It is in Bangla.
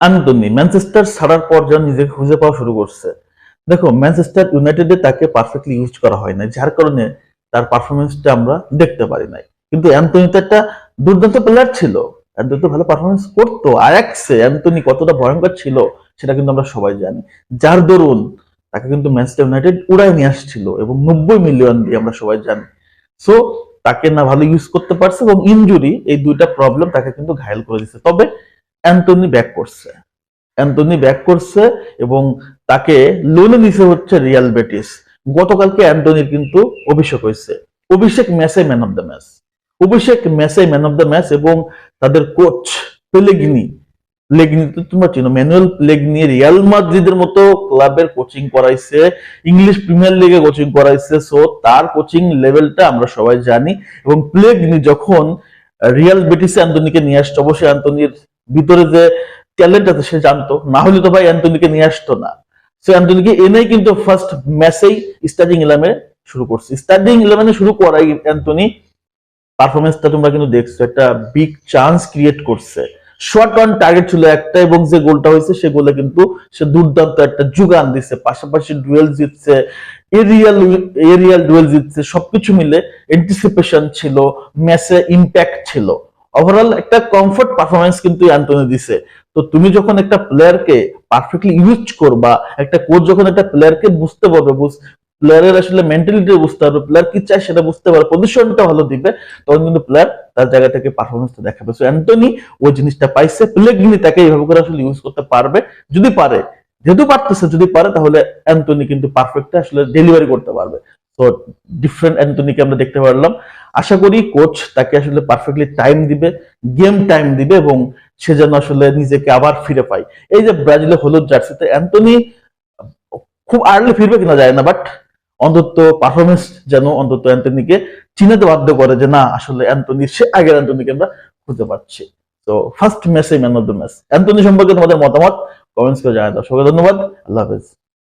আন্তনি ম্যানচেস্টার ছাড়ার পর যেন নিজেকে খুঁজে পাওয়া শুরু করছে। দেখো, ম্যানচেস্টার ইউনাইটেডে তাকে পারফেক্টলি ইউজ করা হয় না যার কারণে তার পারফরমেন্সটা আমরা দেখতে পারি নাই। কিন্তু অ্যান্টনি তো একটা দুর্দান্ত প্লেয়ার ছিল। অ্যান্টনি তো ভালো পারফরমেন্স করতো। আয়াক্সে অ্যান্টনি কতটা ভয়ঙ্কর ছিল সেটা কিন্তু আমরা সবাই জানি। যার দরুন তাকে কিন্তু ম্যানচেস্টার ইউনাইটেড উড়াই নিয়ে আসছিল এবং নব্বই মিলিয়ন দিয়ে আমরা সবাই জানি। সো তাকে না ভালো ইউজ করতে পারছে এবং ইনজুরি এই দুইটা প্রবলেম তাকে কিন্তু ঘায়ল করে দিচ্ছে তবে অ্যান্টনি ব্যাক করছে। অ্যান্টনি ব্যাক করছে এবং তাকে লোনে দিছে হচ্ছে রিয়াল বেটিস। গতকালকে অ্যান্টনির কিন্তু অভিষেক হয়েছে। অভিষেক ম্যাচে ম্যান অফ দ্য ম্যাচ। অভিষেক ম্যাচে ম্যান অফ দ্য ম্যাচ এবং তাদের কোচ পেলেগিনি। লেগনি তো তোমরা চিনো, ম্যানুয়াল লেগনি রিয়াল মাদ্রিদের মতো ক্লাবের কোচিং করাইছে, ইংলিশ প্রিমিয়ার লিগে কোচিং করাইছে সো তার কোচিং লেভেলটা আমরা সবাই জানি এবং প্লেগনি যখন রিয়াল বেটিসে অ্যান্টনিকে নিয়ে আসছে, অবশ্যই অ্যান্টনির ভিতরে যে ট্যালেন্ট আছে, সে জানতো। না হলে তো ভাই অ্যান্টনিকে নিয়ে আসতো না। সে অ্যান্টনিকে এনেই কিন্তু ফার্স্ট ম্যাচেই স্টার্টিং ইলেভেনে শুরু করছে। স্টার্টিং ইলেভেনে শুরু করাই অ্যান্টনি। পারফরমেন্সটা তোমরা কিন্তু দেখছ। একটা বিগ চান্স ক্রিয়েট করছে। শর্ট অন টার্গেট ছিল একটা এবং যে গোলটা হয়েছে, সে গোলে কিন্তু সে দুর্দান্ত একটা যোগান দিচ্ছে পাশাপাশি ডুয়েল জিতছে এরিয়াল এরিয়াল ডুয়েল জিতছে, সবকিছু মিলে এন্টিসিপেশন ছিল ম্যাচে ইম্প্যাক্ট ছিল। ওভারঅল একটা কমফোর্ট পারফরমেন্স কিন্তু অ্যান্টনি দিছে। তো তুমি যখন একটা প্লেয়ারকে পারফেক্টলি ইউজ করবা, একটা কোচ যখন একটা প্লেয়ারকে বুঝতে পারবে প্লেয়ারের আসলে মেন্টালিটি বুঝতে পারবে প্লেয়ার কি চায় সেটা বুঝতে পারবে পজিশনটা ভালো দিবে, তখন কিন্তু প্লেয়ার তার জায়গা থেকে পারফরমেন্সটা দেখাবে। সো অ্যান্টনি ওই জিনিসটা পাইছে প্লেগনি তাকে এইভাবে করে আসলে ইউজ করতে পারবে, যদি পারে, যেহেতু পারতেছে, যদি পারে, তাহলে অ্যান্টনি কিন্তু পারফেক্ট আসলে ডেলিভারি করতে পারবে। তো ডিফারেন্ট অ্যান্টনিকে আমরা দেখতে পারলাম। আশা করি কোচ তাকে আসলে পারফেক্টলি টাইম দিবে গেম টাইম দিবে এবং সে যেন আসলে নিজেকে আবার ফিরে পায়। এই যে ব্রাজিলের হলুদ জার্সিতে অ্যান্টনি খুব আর্লি ফিরবে কিনা যায় না বাট অন্তত পারফরমেন্স যেন অন্তত অ্যান্টনিকে চিনাতে বাধ্য করে যে না, আসলে অ্যান্টনি, সে আগের অ্যান্টনিকে আমরা খুঁজে পাচ্ছি। তো ফার্স্ট ম্যাচে man of the match Antony সম্পর্কে তোমাদের মতামত? কমেন্টস করে জানাই দাও সবাই ধন্যবাদ। আল্লাহ হাফেজ।